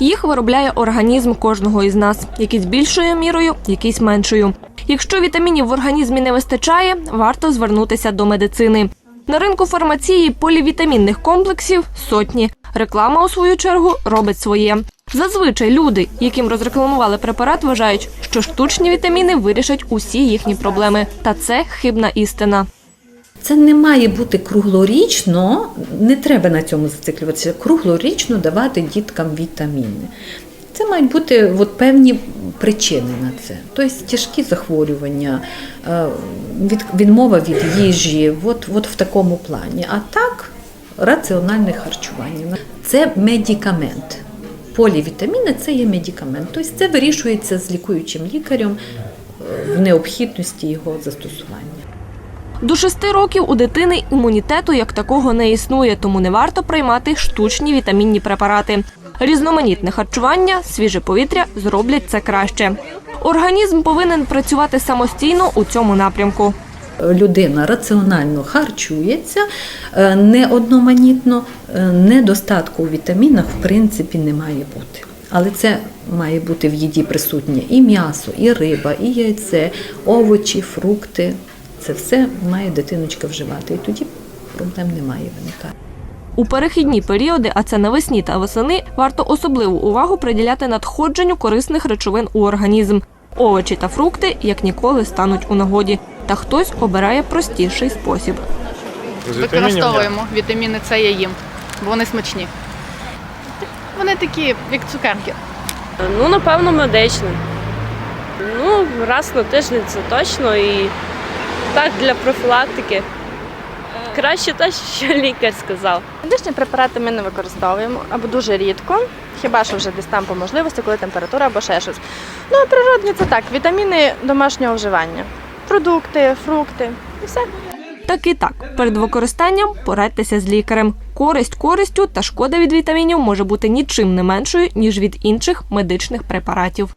Їх виробляє організм кожного із нас, якийсь більшою мірою, якийсь меншою. Якщо вітамінів в організмі не вистачає, варто звернутися до медицини. На ринку фармації полівітамінних комплексів сотні. Реклама, у свою чергу, робить своє. Зазвичай люди, яким розрекламували препарат, вважають, що штучні вітаміни вирішать усі їхні проблеми. Та це хибна істина. Це не має бути круглорічно, не треба на цьому зациклюватися. Круглорічно давати діткам вітаміни. Це мають бути от певні причини на це. Тобто тяжкі захворювання, е, від, відмова від їжі, от, от в такому плані. А так, раціональне харчування. Це медикамент. Полівітаміни це є медикамент. Тобто це вирішується з лікуючим лікарем е, в необхідності його застосування. До шести років у дитини імунітету як такого не існує, тому не варто приймати штучні вітамінні препарати. Різноманітне харчування, свіже повітря зроблять це краще. Організм повинен працювати самостійно у цьому напрямку. людина раціонально харчується, е, не одноманітно, е, недостатку у вітамінах в принципі не має бути. Але це має бути в їді присутнє і м'ясо, і риба, і яйце, овочі, фрукти. Це все має дитиночка вживати. І тоді проблем немає виникати. У перехідні періоди, а це навесні та восени, варто особливу увагу приділяти надходженню корисних речовин у організм. Овочі та фрукти як ніколи стануть у нагоді. Та хтось обирає простіший спосіб. Використовуємо вітаміни С я їм, бо вони смачні. Вони такі, як цукерки. Ну, напевно, медичним. Ну, раз на тиждень це точно і так для профілактики. Краще те, що лікар сказав. Медичні препарати ми не використовуємо або дуже рідко, хіба що вже десь там по можливості, коли температура або ще щось. Ну, а природні це так, вітаміни домашнього вживання, продукти, фрукти і все. Так і так, перед використанням порадьтеся з лікарем. Користь користю та шкода від вітамінів може бути нічим не меншою ніж від інших медичних препаратів.